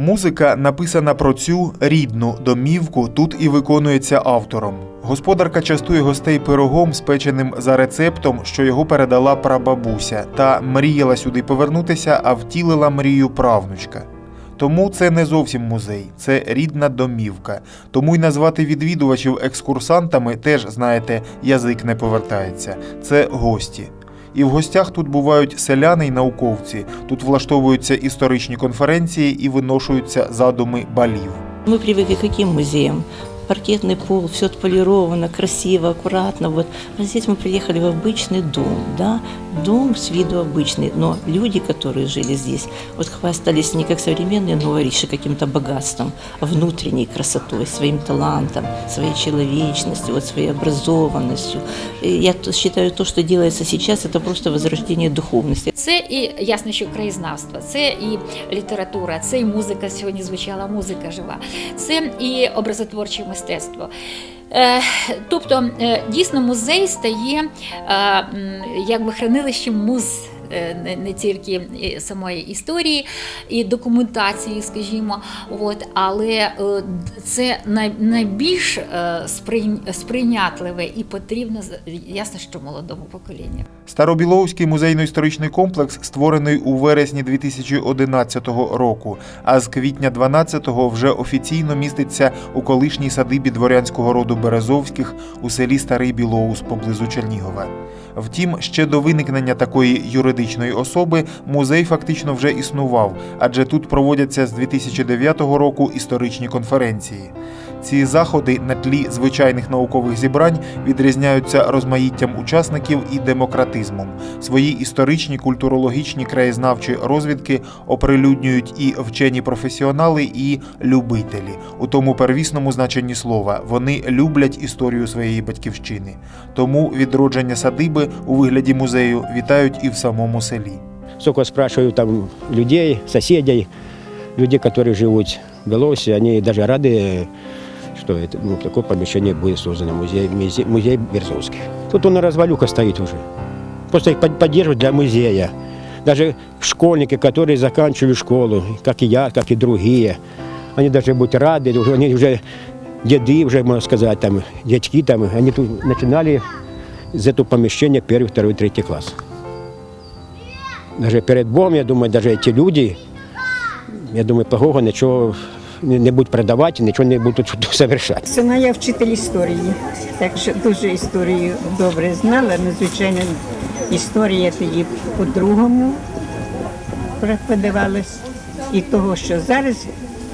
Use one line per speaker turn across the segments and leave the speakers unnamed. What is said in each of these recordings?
Музика, написана про цю рідну домівку, тут і виконується автором. Господарка частує гостей пирогом, спеченим за рецептом, що його передала прабабуся, та мріяла сюди повернутися, а втілила мрію правнучка. Тому це не зовсім музей, це рідна домівка. Тому й назвати відвідувачів екскурсантами теж, знаєте, язик не повертається. Це гості. І в гостях тут бувають селяни й науковці. Тут влаштовуються історичні конференції і виношуються задуми балів.
Мы привыкли к каким музеям? Паркетный пол, все отполировано, красиво, аккуратно. Вот. А здесь мы приехали в обычный дом, да, дом с виду обычный, но люди, которые жили здесь, вот хвастались не как современные новориши каким-то богатством, а внутренней красотой, своим талантом, своей человечностью, вот своей образованностью. И я то- считаю, то, что делается сейчас, это просто возрождение духовности.
Це і ясно, що краєзнавство, це і література, це і музика. Сьогодні звучала музика жива, це і образотворче мистецтво. Е, Тобто, е, дійсно, музей стає е, якби хранилищем муз. Е, Не, тільки е, самої історії і документації, скажімо, от, але е, це найбільш сприйнятливе і потрібно ясно, що молодому поколінню.
Старобіловський музейно-історичний комплекс створений у вересні 2011 року, а з квітня 12-го вже офіційно міститься у колишній садибі дворянського роду Березовських у селі Старий Білоус поблизу Чернігова. Втім, ще до виникнення такої юридичної особи музей фактично вже існував, адже тут проводяться з 2009 року історичні конференції. Ці заходи на тлі звичайних наукових зібрань відрізняються розмаїттям учасників і демократизмом. Свої історичні, культурологічні, краєзнавчі розвідки оприлюднюють і вчені професіонали, і любителі. У тому первісному значенні слова вони люблять історію своєї батьківщини. Тому відродження садиби у вигляді музею вітають і в самому селі.
Сколько спрашиваю там людей, соседей, людей, которые живут в Беларуси, они даже рады, что это, ну, такое помещение будет создано, музей, музей, музей Березовских. Тут он развалюха стоит уже. Просто их под- поддерживать для музея. Даже школьники, которые заканчивали школу, как и я, как и другие, они даже будут рады, уже- они уже деды, уже, можно сказать, там, дядьки, там, они тут начинали из этого помещения первый, второй, третий класс. Даже перед Богом, я думаю, даже эти люди, я думаю, Богу нічого не, будуть продавати, нічого не будуть тут совершати.
Сама я вчитель історії, так що дуже історію добре знала. Ну, звичайно, історія тоді по-другому преподавалась. І того, що зараз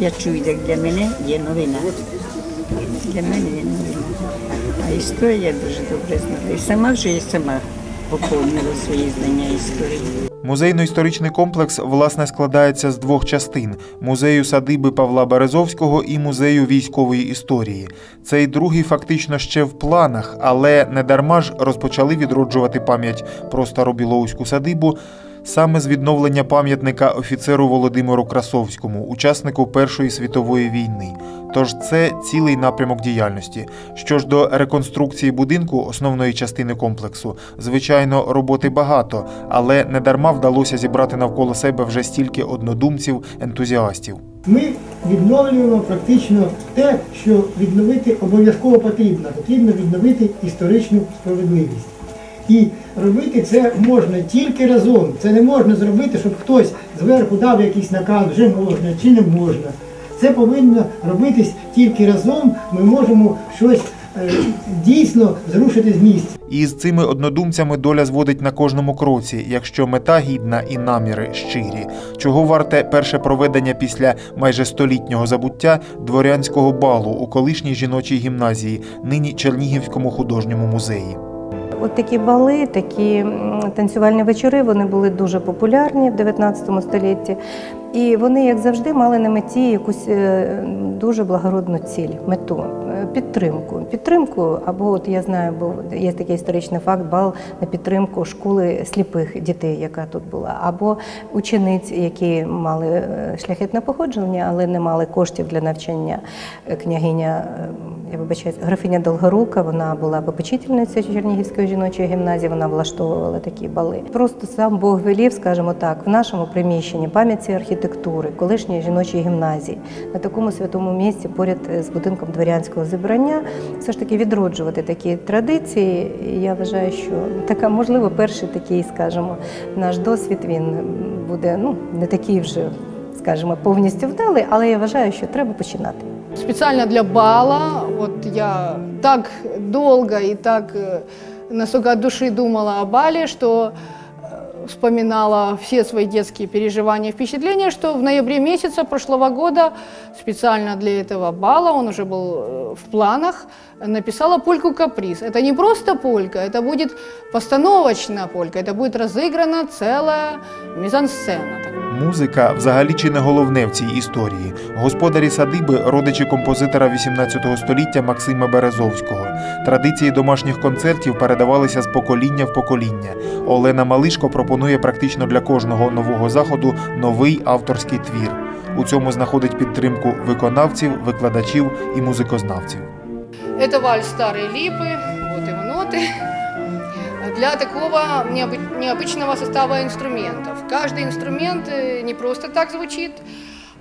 я чую, як для мене є новина. Для мене є новина. А історію я дуже добре знала. І сама вже і сама поповнила свої знання історії.
Музейно-історичний комплекс власне складається з двох частин: музею садиби Павла Березовського і музею військової історії. Цей другий фактично ще в планах, але не дарма ж розпочали відроджувати пам'ять про старобілоуську садибу. Саме з відновлення пам'ятника офіцеру Володимиру Красовському, учаснику Першої світової війни. Тож це цілий напрямок діяльності. Що ж до реконструкції будинку, основної частини комплексу, звичайно, роботи багато, але не дарма вдалося зібрати навколо себе вже стільки однодумців, ентузіастів.
Ми відновлюємо практично те, що відновити обов'язково потрібно. Потрібно відновити історичну справедливість. І робити це можна тільки разом. Це не можна зробити, щоб хтось зверху дав якийсь наказ, вже можна чи не можна. Це повинно робитись тільки разом. Ми можемо щось е, дійсно зрушити з місця.
І з цими однодумцями доля зводить на кожному кроці, якщо мета гідна і наміри щирі. Чого варте перше проведення після майже столітнього забуття дворянського балу у колишній жіночій гімназії, нині Чернігівському художньому музеї.
От такі бали, такі танцювальні вечори, вони були дуже популярні в 19 столітті. І вони, як завжди, мали на меті якусь е, дуже благородну ціль, мету, е, підтримку. Підтримку, або от я знаю, був є такий історичний факт, бал на підтримку школи сліпих дітей, яка тут була, або учениць, які мали е, шляхетне походження, але не мали коштів для навчання. Княгиня, я вибачаюсь, графиня Долгорука, вона була попечительницею Чернігівської жіночої гімназії, вона влаштовувала такі бали. Просто сам Бог велів, скажімо так, в нашому приміщенні пам'ятці архітектури архітектури, колишньої жіночої гімназії, на такому святому місці, поряд з будинком дворянського зібрання, все ж таки відроджувати такі традиції. Я вважаю, що така, можливо, перший такий, скажімо, наш досвід він буде ну, не такий вже, скажімо, повністю вдалий, але я вважаю, що треба починати.
Специально для бала, вот я так долго и так э, настолько от души думала о бале, что вспоминала все свои детские переживания и впечатления, что в ноябре месяца прошлого года специально для этого бала, он уже был э, в планах, написала польку «Каприз». Это не просто полька, это будет постановочная полька, это будет разыграна целая мизансцена.
Музика взагалі чи не головне в цій історії. Господарі садиби родичі композитора 18 століття Максима Березовського. Традиції домашніх концертів передавалися з покоління в покоління. Олена Малишко пропонує практично для кожного нового заходу новий авторський твір. У цьому знаходить підтримку виконавців, викладачів і музикознавців.
Это вальс «Старые липы», вот его ноты, Для такого необы- необычного состава инструментов. Каждый инструмент э, не просто так звучит,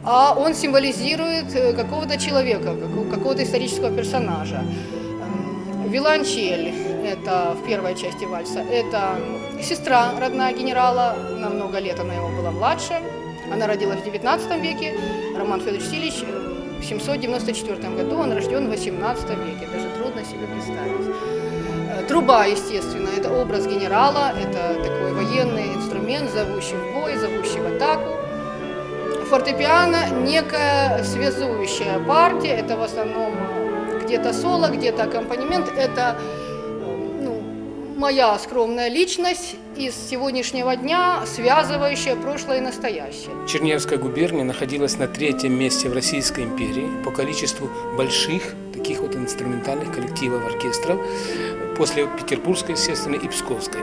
а он символизирует э, какого-то человека, како- какого-то исторического персонажа. Эм, Виолончель – это в первой части вальса, это сестра родная генерала, на много лет она его была младше, она родилась в 19 веке, Роман Федорович Силич э, в 794 году, он рожден в 18 веке, даже трудно себе представить. Труба, естественно, это образ генерала, это такой военный инструмент, зовущий в бой, зовущий в атаку. Фортепиано – некая связующая партия, это в основном где-то соло, где-то аккомпанемент, это ну, моя скромная личность из сегодняшнего дня, связывающая прошлое и настоящее.
Чернявская губерния находилась на третьем месте в Российской империи по количеству больших таких вот инструментальных коллективов, оркестров, после Петербургской, естественно, и Псковской.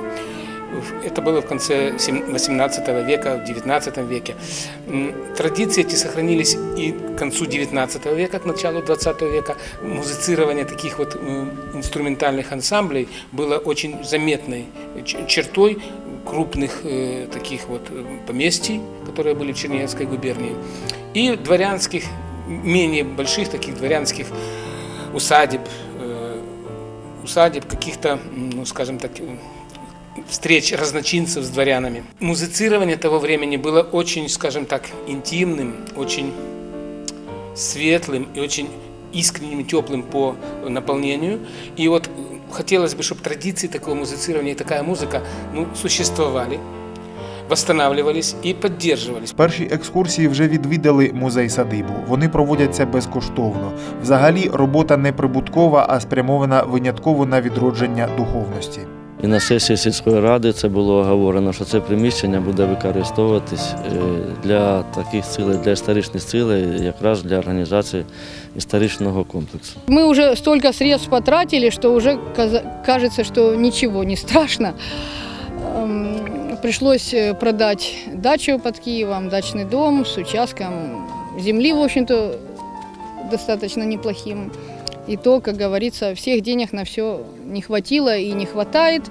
Это было в конце сем- 18 века, в 19 веке. Традиции эти сохранились и к концу 19 века, к началу 20 века. Музицирование таких вот инструментальных ансамблей было очень заметной чертой крупных э, таких вот э, поместий, которые были в Черниговской губернии, и дворянских, менее больших таких дворянских усадеб, усадеб каких-то, ну, скажем так, э, встреч разночинцев с дворянами. Музицирование того времени было очень, скажем так, интимным, очень светлым и очень искренним, и теплым по наполнению. И вот э, хотелось бы, чтобы традиции такого музицирования и такая музыка ну, существовали, восстанавливались и поддерживались.
Перші екскурсії вже відвідали музей садибу. Вони проводяться безкоштовно. Взагалі, робота не прибуткова, а спрямована винятково на відродження духовності.
І на сесії сільської ради це було оговорено, що це приміщення буде використовуватись е, для таких цілей, для історичних цілей, якраз для організації історичного комплексу.
Мы уже столько средств потратили, что уже каза- кажется, что ничего не страшно Эм, Пришлось э, продать дачу под Киевом, дачный дом с участком земли, в общем-то, достаточно неплохим. И то, как говорится, всех денег на все не хватило и не хватает.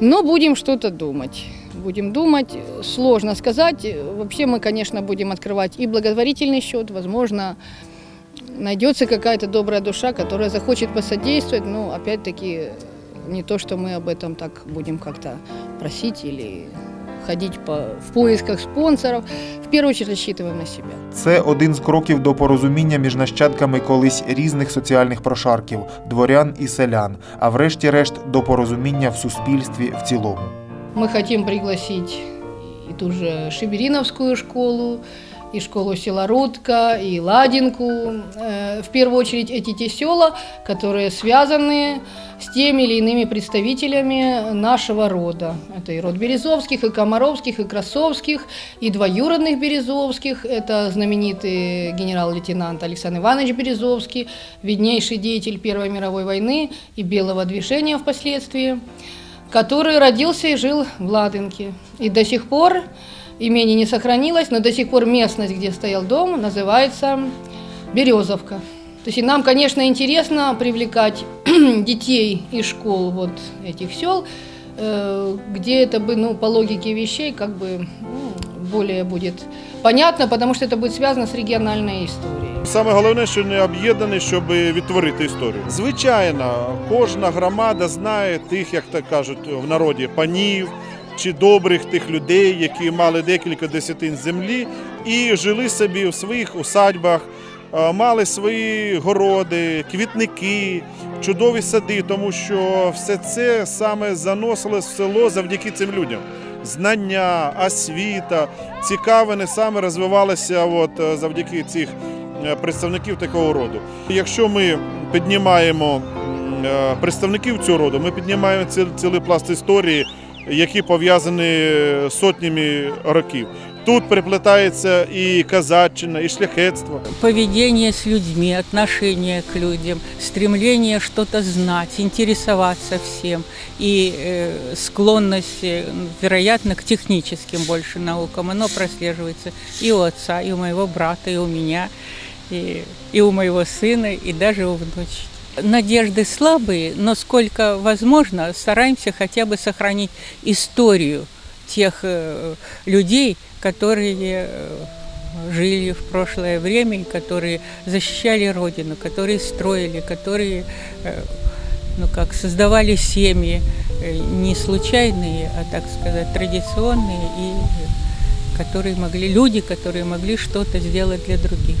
Но будем что-то думать. Будем думать. Сложно сказать. Вообще мы, конечно, будем открывать и благотворительный счет. Возможно, найдется какая-то добрая душа, которая захочет посодействовать. Но опять-таки не то, что мы об этом так будем как-то просить или ходить по, в поисках спонсоров. В першу чергу рассчитываем на себе.
Це один з кроків до порозуміння між нащадками колись різних соціальних прошарків дворян і селян, а врешті-решт до порозуміння в суспільстві в цілому.
Ми хочемо пригласити і ту же Шибериновскую школу, и школу села Рудка, и Ладинку. Э, В первую очередь эти те села, которые связаны с теми или иными представителями нашего рода. Это и род Березовских, и Комаровских, и Красовских, и двоюродных Березовских. Это знаменитый генерал-лейтенант Александр Иванович Березовский, виднейший деятель Первой мировой войны и Белого движения впоследствии который родился и жил в Ладынке. И до сих пор имение не сохранилось, но до сих пор местность, где стоял дом, называется Березовка. То есть и нам, конечно, интересно привлекать детей из школ вот этих сел, э, где это бы, ну, по логике вещей, как бы ну, более будет понятно, потому что это будет связано с региональной историей.
Саме головне, що не об'єднаний, щоб відтворити історію. Звичайно, кожна громада знає тих, як так кажуть в народі, панів чи добрих тих людей, які мали декілька десятин землі і жили собі в своїх усадьбах, е, мали свої городи, квітники, чудові сади, тому що все це саме заносилось в село завдяки цим людям. Знання, освіта, цікавини саме розвивалися от, е, завдяки цих е, представників такого роду. Якщо ми піднімаємо представників цього роду, ми піднімаємо цілий пласт історії, які пов'язані з сотнями років. Тут переплетається і казаччина, і шляхетство.
поведение с людьми, отношение к людям, стремление что-то знать, интересоваться всем и э, склонность, э, вероятно, к техническим больше наукам. Оно прослеживается и у отца, и у моего брата, и у меня, и, и у моего сына, и даже у внучки. Надежды слабые, но сколько возможно, стараемся хотя бы сохранить историю тех э, людей, которые э, жили в прошлое время, которые защищали Родину, которые строили, которые э, ну как, создавали семьи не случайные, а, так сказать, традиционные, и которые могли, люди, которые могли что-то сделать для других.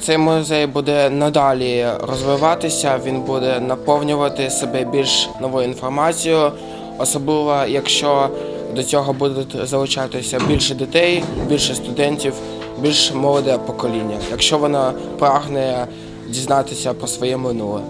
Цей музей буде надалі розвиватися, він буде наповнювати себе більш новою інформацією, особливо якщо до цього будуть залучатися більше дітей, більше студентів, більш молоде покоління, якщо воно прагне дізнатися про своє минуле.